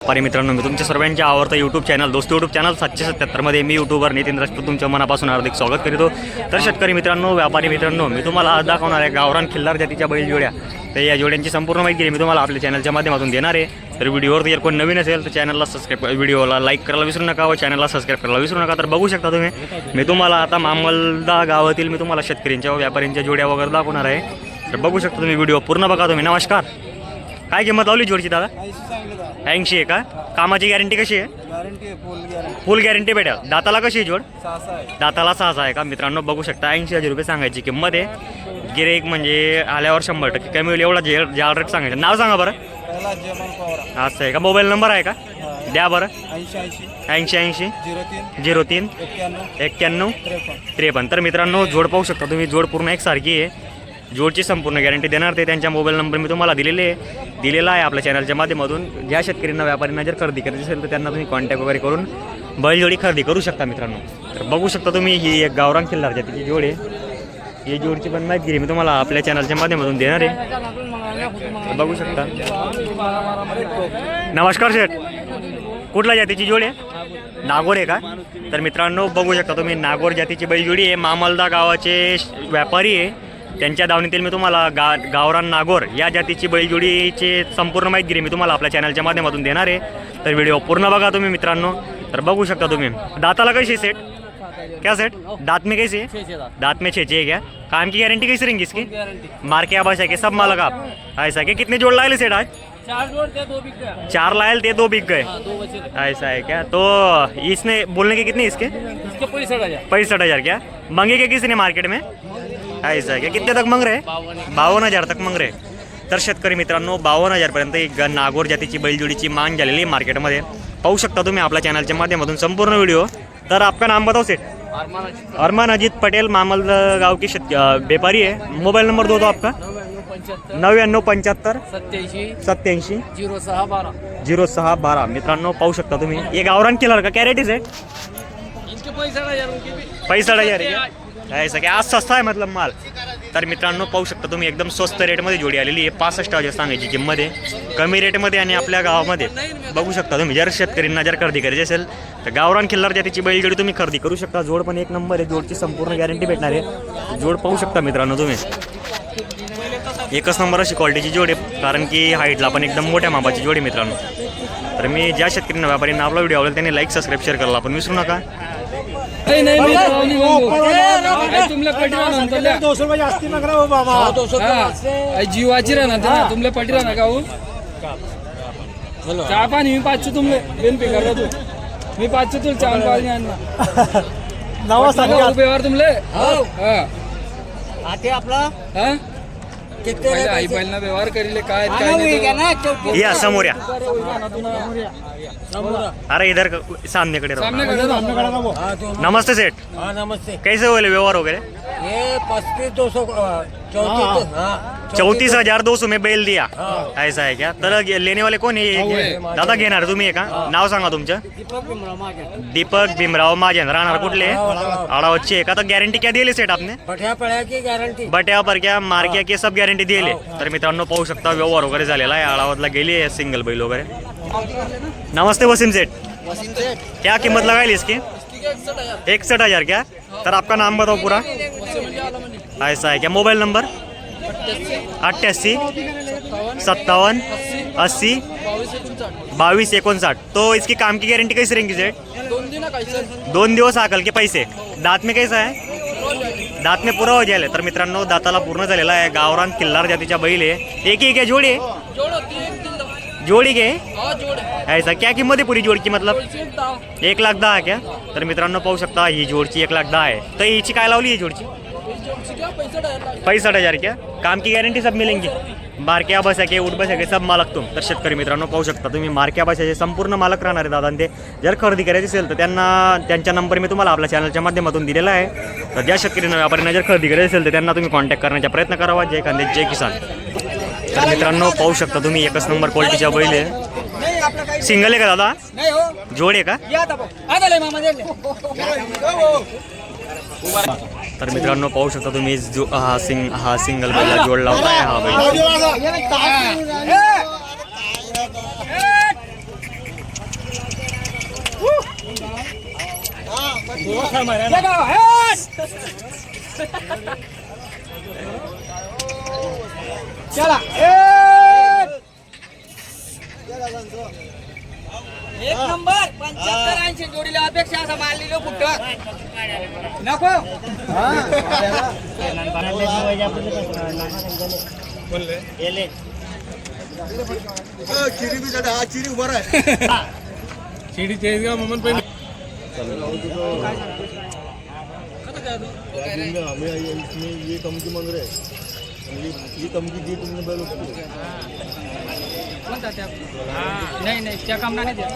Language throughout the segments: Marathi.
पारी मित्रांनो मी तुमच्या सर्वांचे आवडतं यूट्यूब चॅनल दोस्त यूट्यूब चॅनल सातशे सत्याहत्तरमध्ये मी यूट्यूबर नितीन राजपूत तुमच्या मनापासून हार्दिक स्वागत करीतो. तर शेतकरी मित्रांनो व्यापारी मित्रांनो मी तुम्हाला आज दाखवणार आहे गावरान खिल्लार जातीच्या बैल जोड्या. तर या जोड्यांची संपूर्ण माहिती मी तुम्हाला आपल्या चॅनलच्या माध्यमातून देणार आहे. तर व्हिडिओवर जर कोण नवीन असेल तर चॅनलला सबस्क्राईब व्हिडिओला लाईक करायला विसरू नका व चॅनलला सबस्क्राईब करायला विसरू नका. तर बघू शकता तुम्ही मी तुम्हाला आता मामलदा गावातील मी तुम्हाला शेतकऱ्यांच्या व व्यापाऱ्यांच्या जोड्या वगैरे दाखवणार आहे. तर बघू शकता तुम्ही व्हिडिओ पूर्ण बघा तुम्ही. नमस्कार. काय किंमत लावली जोडची दादा? ऐंशी आहे का? कामाची गॅरंटी कशी आहे? फुल गॅरंटी भेटेल. दाताला कशी आहे जोड? दाताला सहा आहे का? मित्रांनो बघू शकता ऐंशी हजार रुपये सांगायची किंमत आहे. गिरेक म्हणजे आल्यावर शंभर टक्के कमी होईल एवढा जे जे रेट सांगायचं. नाव सांगा बरं. असं आहे का? मोबाईल नंबर आहे का? द्या बरं. ऐंशी ऐंशी. झिरो तीन. एक्क्याण्णव. त्रेपन्न. तर मित्रांनो जोड पाहू शकता तुम्ही. जोड पूर्ण एकसारखी आहे. जोडची संपूर्ण गॅरंटी देणार. ते त्यांच्या मोबाईल नंबर मी तुम्हाला दिलेले आहे. दिलेला आहे आपल्या चॅनलच्या माध्यमातून. ज्या शेतकऱ्यांना व्यापाऱ्यांना जर खरेदी करायची असेल तर त्यांना तुम्ही कॉन्टॅक्ट वगैरे करून बैलजोडी खरेदी करू शकता मित्रांनो. तर बघू शकता तुम्ही ही एक गावरांग खिल्लार जातीची जोड आहे. ही जोडची पण माहिती दिली मी तुम्हाला आपल्या चॅनलच्या माध्यमातून देणार आहे. बघू शकता. नमस्कार शेठ. कुठल्या जातीची जोड आहे? नागोर आहे का? तर मित्रांनो बघू शकता तुम्ही नागोर जातीची बैलजोडी आहे. मामलदा गावाचे व्यापारी आहे. त्यांच्या दावणीतील मी तुम्हाला गा गावरान नागोर या जातीची बैलजोडीचे संपूर्ण माहिती दिली मी तुम्हाला आपल्या चॅनलच्या माध्यमातून देणार आहे. तर व्हिडिओ पूर्ण बघा तुम्ही मित्रांनो. तर बघू शकता तुम्ही. दाताला कैसी सेट क्या सेट दांत में कैसी है दांत. में छेचे है क्या? काम की गारंटी कैसी रहेंगी इसकी? मार के आवाज है कि सब मालक आप. ऐसा क्या कितने जोड़ लाए सेट आज? चार जोड़ थे दो बिक चार लायल थे दो बिक गए. ऐसा है क्या? तो इसने बोलने के कितने इसके? पैंसठ हजार. पैंसठ हजार क्या? मांगे क्या किसी ने मार्केट में? ऐसा है क्या कितने तक मांग रहे बावन्न हजार तक मांग रहे तर शेतकरी मित्रांनो बावन्न हजारपर्यंत एक नागोर जातीची बैलजोडीची मांग झालेली आहे मार्केटमध्ये. पाहू शकता तुम्ही आपल्या चॅनलच्या माध्यमातून संपूर्ण व्हिडिओ. तर आपका नाम बताओ सेठ अरमान अजीत पटेल मामल गाव की शेत व्यापारी है मोबाइल नंबर दो दो आपका? नव्याण्णव पंच्याहत्तर. सत्याऐंशी. सत्याऐंशी झिरो सहा बारा. झिरो सहा बारा. मित्रांनो पाहू शकता तुम्ही. हे गावरान केलं का? कॅरेटीज आहे पैसा हजार आहे की आज सस्ता आहे मतलब माल. तर मित्रांनो पाहू शकता तुम्ही एकदम स्वस्त रेटमध्ये जोडी आलेली आहे. पासष्ट हजार सांगायची किंमत आहे. कमी रेटमध्ये आणि आपल्या गावामध्ये. बघू शकता तुम्ही जर शेतकऱ्यांना जर खरेदी करायची असेल तर गावरान खिल्लार जातीची बैलजोडी तुम्ही खरेदी करू शकता. जोड पण एक नंबर आहे. जोडची संपूर्ण गॅरंटी भेटणार आहे. जोड पाहू शकता मित्रांनो तुम्ही. एकच नंबर अशी क्वालिटीची जोड आहे. कारण की हाईटला पण एकदम मोठ्या मापाची जोड आहे मित्रांनो. तर मी ज्या शेतकऱ्यांना व्यापाऱ्यांना आपला व्हिडिओ आवडेल त्यांनी लाईक सबस्क्राईब शेअर करायला आपण विसरू नका. नहीं नहीं मैं तो नहीं मांगू तुमले पटिरा नंतर द्या दोनशे रुपये जास्ती नका हो बाबा. हा जीवाची राहणार ते ना तुमले पटिरा ना गाऊ चहा पाणी मी पाचशे तुमले बिन पे करतो. तू मी पाचशे तुला चहा पाणी आणणार. नवा नका उभेवर तुमले? हा. आते आपला? हा? पहिले आई पहिला व्यवहार करीले काय काय नाही तो. या समोर या अरे इधर सामनेकडे राहू. सामने. नमस्ते सेठ हाँ नमस्ते कैसे हुए व्यवहार वगैरे ये पच्चीस दो सौ चौतीस हजार दो सौ में बेल दिया। ऐसा है क्या? तर लेने वाले कोण आहे? दादा घेणार तुम्ही आहे का? नाव सांगा तुमचं. दीपक भीमराव महाजन राहणार कुठले? आडावचे आहे का? तर गॅरंटी क्या दिली सेट आपने? बट्या परक्या मारक्या की सब गॅरंटी दिली. तर मित्रांनो पाहू शकता व्यवहार वगैरे झालेला आहे. आळावतला गेली आहे सिंगल बैल वगैरे. नमस्ते वसीम सेठ. क्या कीमत लगाई इसकी इकसठ हजार. क्या? तर आपका नाम बताओ पूरा. ऐसा है क्या? Mobile number? अठ्ठ्याऐंशी सत्तावन अस्सी बावीस एकोणसाठ. तो इसकी काम की गॅरंटी कैसी रहेंगी सेट दोन दिवस आकल के पैसे. दात में कैसा आहे दात में पुरा हो जायला. तर मित्रांनो दाताला पूर्ण झालेला आहे. गावरान किल्लार जातीच्या बैल आहे. एक एक आहे जोडी आहे? जोडी घे ऐसा. क्या किंमत आहे पुरी जोडची मतलब? एक लाख दहा क्या? तर मित्रांनो पाहू शकता ही जोडची एक लाख दहा आहे. तर हिची काय लावली ही जोडची? पैंसठ हजार क्या? काम की गॅरंटी सब मिलेंगी. मारक्या बस आहे उठ बस आहे सब मालक तुम. तर शेतकरी मित्रांनो पाहू शकता तुम्ही मारक्या बसाचे संपूर्ण मालक राहणार आहे दादा आणि ते. जर खरेदी करायची असेल तर त्यांना त्यांचा नंबर मी तुम्हाला आपल्या चॅनलच्या माध्यमातून दिलेला आहे. तर ज्या शेतकऱ्यांना व्यापाऱ्यांना जर खरेदी करायची असेल तर त्यांना तुम्ही कॉन्टॅक्ट करण्याचा प्रयत्न करावा. जय कांदे जय किसान. तर मित्रांनो पाहू शकता तुम्ही एकच नंबर क्वालिटीच्या बैल आहे. सिंगल आहे का दादा? नाही हो. जोड आहे का? तर मित्रांनो पाहू शकता तुम्ही जो हा सिंग हा सिंगल बैला जोडला होता हा बैल. चला. एक नंबर, पंच्याहत्तर, ऐंशी जोडीला अपेक्षा असा मारलेलो कुठं? नको. शिडी तेज का ममन पहिले ये कम की मांग रहे हैं. ये कम की दी तुमने बैल उसको नाही नाही त्या कामना नाही द्या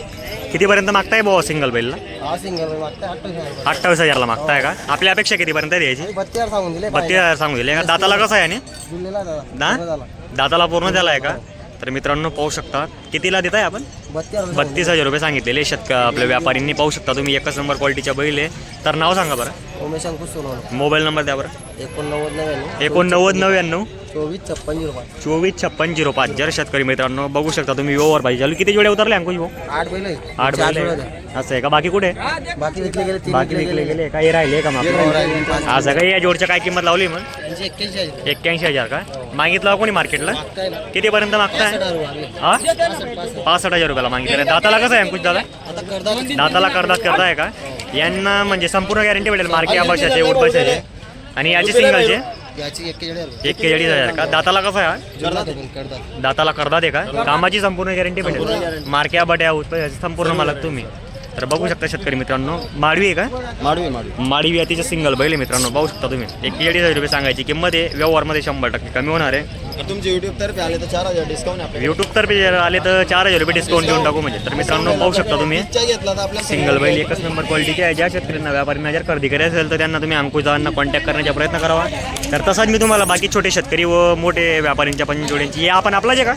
कितीपर्यंत मागताय भाऊ सिंगल बैलला? हा सिंगल वाटतं अठ्ठावीस अठ्ठावीस हजारला मागताय का? आपल्या अपेक्षा कितीपर्यंत आहे द्यायची बत्तीस सांगून दिले. बत्तीस हजार सांगू दिले. का दाताला कसं आहे आणि? ना दाताला पूर्ण त्याला आहे का? तर मित्रांनो पाहू शकता कितीला देताय आपण? बत्तीस बत्तीस हजार रुपये सांगितलेले शेतक आपल्या व्यापाऱ्यांनी पाहू शकता तुम्ही एकच नंबर क्वालिटीच्या बैल आहे. तर नाव सांगा बरं. उमेश अंकुश सोनवणे. मोबाईल नंबर द्या बरं. एकोणनव्वद नव्याण्णव एकोणनव्वद नव्याण्णव. चोवीस छप्पन झिरो पाच. चोवीस छप्पन झिरो पाच. जर शेतकरी मित्रांनो बघू शकता तुम्ही व्यवहार पाहिजे. चालू किती जोडे उतरले अंकुश भाऊ? आठ बैल. आठ बैल जोड्या. असं आहे का? बाकी कुठे. बाकी विकले गेले तीन बाकी विकले गेले. काही राहिले का मग हो. असं काही या जोडच्या काय किंमत लावली मग? एक्क्याऐंशी हजार. का? मागितलं कोणी मार्केटला? कितीपर्यंत मागताय. हा? पासष्ट, हजार रुपयाला मागितलं. दाताला कसं आहे अंकुश दादा? दाताला करदात करताय का? यांना म्हणजे संपूर्ण गॅरंटी भेटेल मार्के आबाशाचे उठ बसायचे आणि याचे सिंगलचे एक्केचाळीस. एक केळीस हजार का? दाताला कसं आहे? दाताला करदात आहे का? कामाची संपूर्ण गॅरंटी भेटेल. मार्क्या बट्या संपूर्ण मालक तुम्ही. तर बघू शकता शेतकरी मित्रांनो माडवी आहे का? माडवी माडवी माडवी आहे तिचे सिंगल बैल आहे मित्रांनो पाहू शकता तुम्ही. एक केळीस हजार रुपये सांगायची किंमत आहे व्यवहारमध्ये शंभर टक्के कमी होणार आहे. तुमचे युट्यूब तर्फे आले तर चार हजार डिस्काउंट जर आले तर चार हजार रुपये डिस्काउंट देऊन टाकू म्हणजे. तर मित्रांनो पाहू शकता तुम्ही. इच्छा घेतला तर आपल्या सिंगल बैल एकच नंबर क्वालिटीचे आहे. ज्या शेतकऱ्यांना व्यापाऱ्यांना जर खरेदी करायचं असेल तर त्यांना तुम्ही अंकुशदारांना कॉन्टॅक्ट करण्याचा प्रयत्न करावा. तर तसाच मी तुम्हाला बाकी छोटे शेतकरी व मोठे व्यापाऱ्यांच्या पण जोड्यांची हे आपण आपलाच आहे का?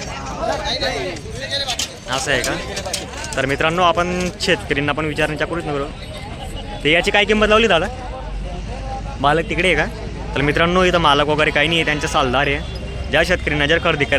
असं आहे का? तर मित्रांनो आपण शेतकऱ्यांना पण विचारण्याच्या करूच नको ते याची काय किंमत लावली दादा? मालक तिकडे आहे का? तर मित्रांनो इथं मालक वगैरे काही नाही आहे त्यांचे सालदार आहे. ज्या शेतकऱ्यांना जर खरेदी करायचं